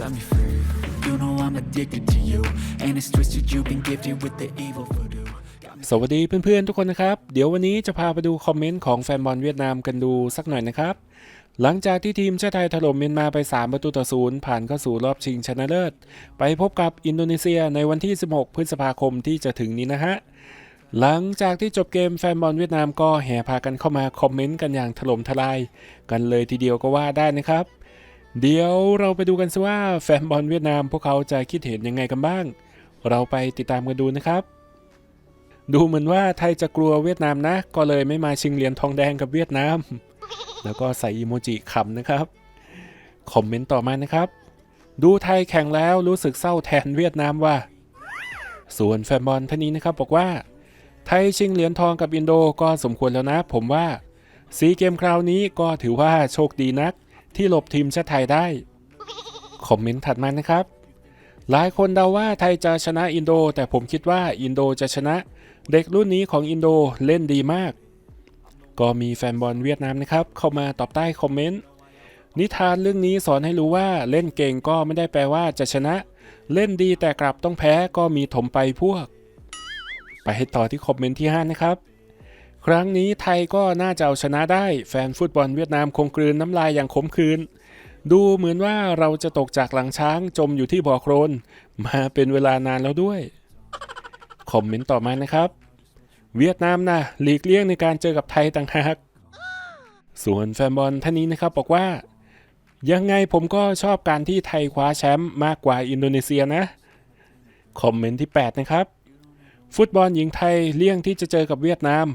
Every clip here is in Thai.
set me free. You know I'm addicted to you, and it's twisted. You've been gifted with the evil voodoo. สวัสดีเพื่อนๆทุกคนนะครับ เดี๋ยววันนี้จะพาไปดูคอมเมนต์ของแฟนบอลเวียดนามกันดูสักหน่อยนะครับ หลังจากที่ทีมชาติไทยถล่มเมียนมาไป 3 ประตูต่อศูนย์ผ่านเข้าสู่รอบชิงชนะเลิศ ไปพบกับอินโดนีเซียในวันที่ 16 พฤษภาคมที่จะถึงนี้นะฮะหลังจากที่จบเกมแฟนบอลเวียดนามก็แห่พากันเข้ามาคอมเมนต์กันอย่างถล่มทลาย กันเลยทีเดียวก็ว่าได้นะครับ เดี๋ยวเราไปดูกันสิว่าแฟนบอลเวียดนามพวกเขาจะคิดเห็นยังไงกันบ้าง เราไปติดตามกันดูนะครับ ดูเหมือนว่าไทยจะกลัวเวียดนามนะ ก็เลยไม่มาชิงเหรียญทองแดงกับเวียดนาม แล้วก็ใส่อีโมจิขำนะครับ คอมเมนต์ต่อมานะครับ ดูไทยแข่งแล้วรู้สึกเศร้าแทนเวียดนามว่า ส่วนแฟนบอลท่านนี้นะครับบอกว่า ไทยชิงเหรียญทองกับอินโดก็สมควรแล้วนะ ผมว่าซีเกมคราวนี้ก็ถือว่าโชคดีนัก ที่หลบทีมชาติไทยได้ คอมเมนต์ถัดมานะครับ หลายคนเดาว่าไทยจะชนะอินโด แต่ผมคิดว่าอินโดจะชนะ เด็กรุ่นนี้ของอินโดเล่นดีมาก ก็มีแฟนบอลเวียดนามนะครับ เข้ามาตอบใต้คอมเมนต์นิทานเรื่องนี้สอนให้รู้ว่าเล่นเก่งก็ไม่ได้แปลว่าจะชนะ เล่นดีแต่กลับต้องแพ้ก็มีถมไปพวก ไปต่อที่คอมเมนต์ที่ 5 นะครับ ครั้งนี้ไทยก็น่าจะเอาชนะได้ แฟนฟุตบอลเวียดนามคงกลืนน้ำลายอย่างขมขื่นดูเหมือนว่าเราจะตกจากหลังช้างจมอยู่ที่บ่อโครนมาเป็นเวลานานแล้วด้วย คอมเมนต์ต่อมานะครับ เวียดนามนะหลีกเลี่ยงในการเจอกับไทยต่างหากส่วนแฟนบอลท่านนี้นะครับบอกว่า ยังไงผมก็ชอบการที่ไทยคว้าแชมป์มากกว่าอินโดนีเซียนะ คอมเมนต์ที่ 8 นะครับ ฟุตบอลหญิงไทยเลี่ยงที่จะเจอกับเวียดนาม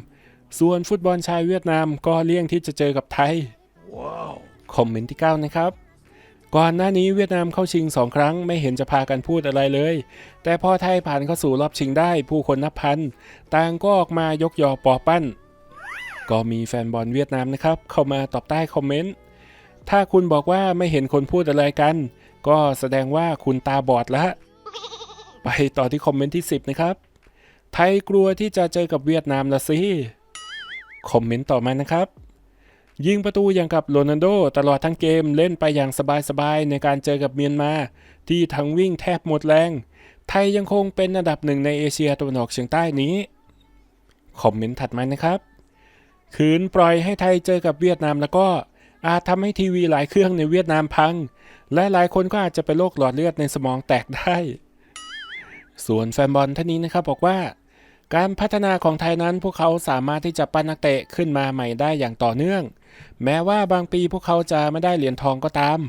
ส่วนฟุตบอลชายเวียดนามก็เลี่ยงที่จะเจอกับไทย คอมเมนต์ที่ 9 นะครับ ก่อนหน้านี้เวียดนามเข้าชิง 2 ครั้งไม่เห็นจะพากันพูดอะไรเลย แต่พอไทยผ่านเข้าสู่รอบชิงได้ผู้คนนับพันต่างก็ออกมายกยอปอปั้น ก็มีแฟนบอลเวียดนามนะครับ เข้ามาตอบใต้คอมเมนต์ถ้าคุณบอกว่าไม่เห็นคนพูดอะไรกัน ก็แสดงว่าคุณตาบอดละไปต่อที่คอมเมนต์ที่ 10 นะครับ ไทยกลัวที่จะเจอกับเวียดนามละสิ คอมเมนต์ต่อมานะครับยิงประตูอย่างกับโรนัลโดตลอดทั้งเกมเล่นไปอย่างสบายๆ ในการเจอกับเมียนมา ที่ทั้งวิ่งแทบหมดแรง ไทยยังคงเป็นอันดับหนึ่งในเอเชียตะวันออกเฉียงใต้นี้ คอมเมนต์ถัดมานะครับ คืนปล่อยให้ไทยเจอกับเวียดนามแล้วก็ อาจทำให้ทีวีหลายเครื่องในเวียดนามพัง และหลายคนก็อาจจะเป็นโรคหลอดเลือดในสมองแตกได้ ส่วนแฟนบอลท่านนี้นะครับบอกว่า การพัฒนาของไทยนั้นพวกเขาสามารถที่จะปั้นนักเตะขึ้นมาใหม่ได้อย่างต่อเนื่อง แม้ว่าบางปีพวกเขาจะไม่ได้เหรียญทองก็ตาม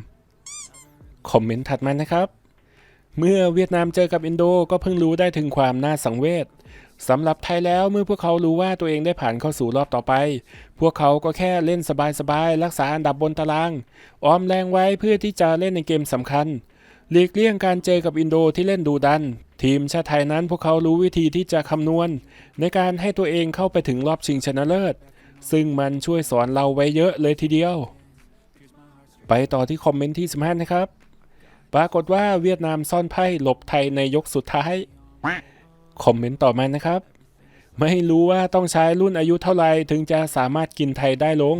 คอมเมนต์ถัดมานะครับ เมื่อเวียดนามเจอกับอินโดก็เพิ่งรู้ได้ถึงความน่าสังเวชสำหรับไทยแล้วเมื่อพวกเขารู้ว่าตัวเองได้ผ่านเข้าสู่รอบต่อไป พวกเขาก็แค่เล่นสบายๆรักษาอันดับบนตาราง ออมแรงไว้เพื่อที่จะเล่นในเกมสำคัญ หลีกเลี่ยงการเจอกับอินโดที่เล่นดูดัน ทีมชาติไทยนั้นพวกเขารู้วิธีที่จะคำนวณ ในการให้ตัวเองเข้าไปถึงรอบชิงชนะเลิศ ซึ่งมันช่วยสอนเราไว้เยอะเลยทีเดียว ไปต่อที่คอมเมนต์ที่ 15 นะครับ ปรากฏว่าเวียดนามซ่อนไพ่หลบไทยในยกสุดท้าย คอมเมนต์ต่อมานะครับ ไม่รู้ว่าต้องใช้รุ่นอายุเท่าไหร่ถึงจะสามารถกินไทยได้ลง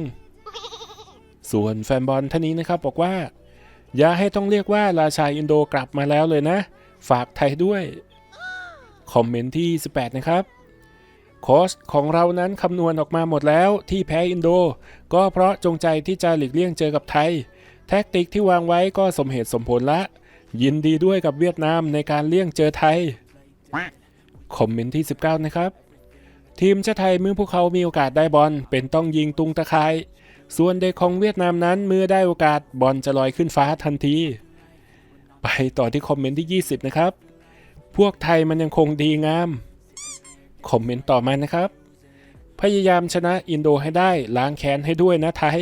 ส่วนแฟนบอลท่านนี้นะครับบอกว่า อย่าให้ต้องเรียกว่าราชาอินโดกลับมาแล้วเลยนะ ฝากไทยด้วย คอมเมนต์ที่ 18 นะครับค้ชของเรานั้นคำนวณออกมาหมดแล้วที่แพ้อินโด ก็เพราะจงใจที่จะหลีกเลี่ยงเจอกับไทย แท็กติกที่วางไว้ก็สมเหตุสมผลละ ยินดีด้วยกับเวียดนามในการเลี่ยงเจอไทย คอมเมนต์ที่ 19 นะครับ ทีมชาติไทยเมื่อพวกเขามีโอกาสได้บอลเป็นต้องยิงตุงตะไคร้ ส่วนเด็กของเวียดนามนั้นเมื่อได้โอกาสบอลจะลอยขึ้นฟ้าทันที ไปต่อที่คอมเมนต์ที่ 20 นะครับ พวกไทยมันยังคงดีงาม คอมเมนต์ต่อมานะครับ พยายามชนะอินโดให้ได้ล้างแค้นให้ด้วยนะไทย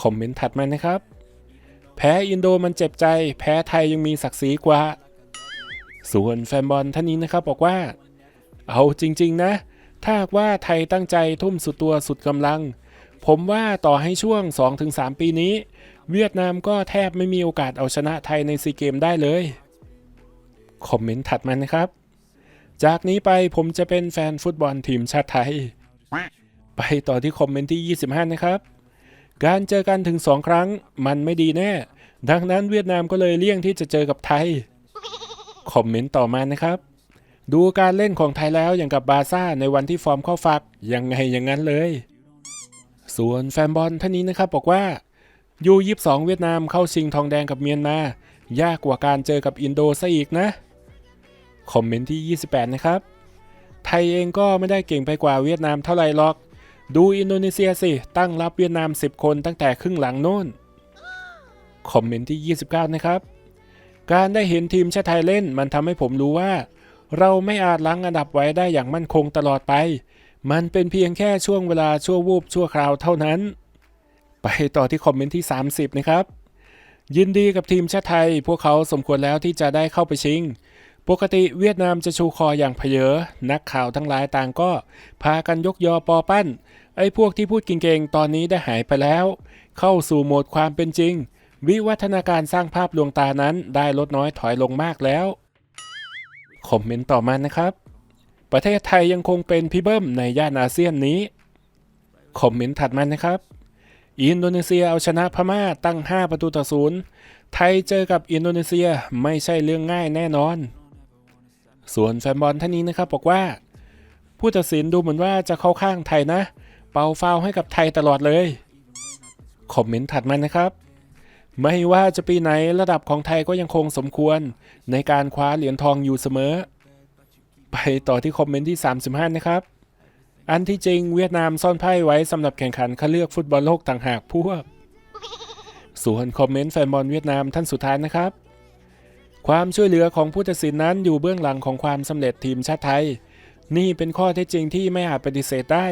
คอมเมนต์ถัดมานะครับ แพ้อินโดมันเจ็บใจ แพ้ไทยยังมีศักดิ์ศรีกว่า ส่วนแฟนบอลท่านนี้นะครับบอกว่า เอาจริง ๆ นะ ถ้าว่าไทยตั้งใจทุ่มสุดตัวสุดกำลัง ผมว่าต่อให้ช่วง 2-3 ปีนี้ เวียดนามก็แทบไม่มีโอกาสเอาชนะไทยในซีเกมได้เลย คอมเมนต์ถัดมานะครับ จากนี้ไปผมจะเป็นแฟนฟุตบอลทีมชาติไทย ไปต่อที่คอมเมนต์ที่ 25 นะครับ การเจอกันถึง 2 ครั้งมันไม่ดีแน่ ดังนั้นเวียดนามก็เลยเลี่ยงที่จะเจอกับไทย คอมเมนต์ต่อมานะครับดูการเล่นของไทยแล้วอย่างกับบาซ่าในวันที่ฟอร์มเข้าฝักยังไงอย่างนั้นเลย ส่วนแฟนบอลท่านนี้นะครับบอกว่ายู22เวียดนามเข้าชิงทองแดงกับเมียนมา ยากกว่าการเจอกับอินโดซะอีกนะ คอมเมนต์ที่ 28 นะครับ ไทยเองก็ไม่ได้เก่งไปกว่าเวียดนามเท่าไหร่หรอก ดูอินโดนีเซียสิ ตั้งรับเวียดนาม 10 คนตั้งแต่ครึ่งหลังโน้นคอมเมนต์ที่ 29 นะครับ การได้เห็นทีมชาติไทยเล่นมันทำให้ผมรู้ว่า เราไม่อาจล้างอันดับไว้ได้อย่างมั่นคงตลอดไป มันเป็นเพียงแค่ช่วงเวลาชั่ววูบชั่วคราวเท่านั้น ไปต่อที่คอมเมนต์ที่ 30 นะครับ ยินดีกับทีมชาติไทย พวกเขาสมควรแล้วที่จะได้เข้าไปชิง ปกติเวียดนามจะชูคออย่างเพเยอนักข่าวทั้งหลายต่างก็ พากันยกยอปอปั้น ไอ้พวกที่พูดเก่งๆ ตอนนี้ได้หายไปแล้ว เข้าสู่โหมดความเป็นจริง วิวัฒนาการสร้างภาพลวงตานั้นได้ลดน้อยถอยลงมากแล้ว คอมเมนต์ต่อมานะครับ ประเทศไทยยังคงเป็นพี่เบิ้มในย่านอาเซียนนี้ คอมเมนต์ถัดมานะครับ อินโดนีเซียเอาชนะพม่าตั้ง 5 ประตูต่อศูนย์ไทยเจอกับอินโดนีเซียไม่ใช่เรื่องง่ายแน่นอน ส่วนแฟนบอลท่านนี้นะครับบอกว่า ผู้ตัดสินดูเหมือนว่าจะเข้าข้างไทยนะ เป่าฟาวให้กับไทยตลอดเลย คอมเมนต์ถัดมานะครับไม่ว่าจะปีไหนระดับของไทยก็ยังคงสมควร ในการคว้าเหรียญทองอยู่เสมอ ไปต่อที่คอมเมนต์ที่ 35 นะครับ อันที่จริงเวียดนามซ่อนไพ่ไว้สำหรับแข่งขันคัดเลือกฟุตบอลโลกต่างหากพวก ส่วนคอมเมนต์แฟนบอลเวียดนามท่านสุดท้ายนะครับ ความช่วยเหลือของผู้ตัดสินนั้นอยู่เบื้องหลังของความสำเร็จทีมชาติไทย นี่เป็นข้อเท็จจริงที่ไม่อาจปฏิเสธได้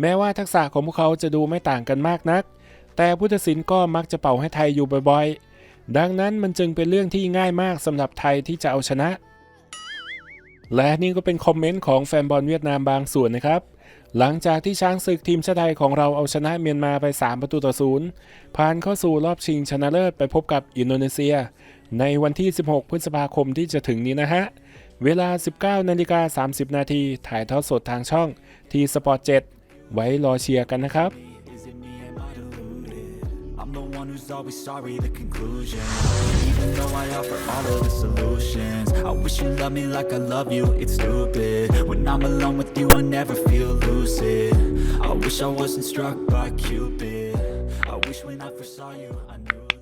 แม้ว่าทักษะของพวกเขาจะดูไม่ต่างกันมากนัก แต่ผู้ตัดสินก็มักจะเป่าให้ไทยอยู่บ่อยๆ ดังนั้นมันจึงเป็นเรื่องที่ง่ายมากสำหรับไทยที่จะเอาชนะ และนี่ก็เป็นคอมเมนต์ของแฟนบอลเวียดนามบางส่วนนะครับ หลังจากที่ช้างศึกทีมชาติไทยของเราเอาชนะเมียนมาไป 3 ประตูต่อศูนย์ผ่านเข้าสู่รอบชิงชนะเลิศไปพบกับอินโดนีเซีย ในวันที่ 16 พฤษภาคมที่จะถึงนี้นะฮะ เวลา 19 นาฬิกา 30 นาทีถ่ายทอดสดทางช่องทีสปอร์ต7ไว้รอเชียร์กันนะครับ I'm the one who's always sorry, the conclusion. Even though I offer all of the solutions, I wish you loved me like I love you. It's stupid. When I'm alone with you, I never feel lucid. I wish I wasn't struck by Cupid. I wish when I first saw you, I knew.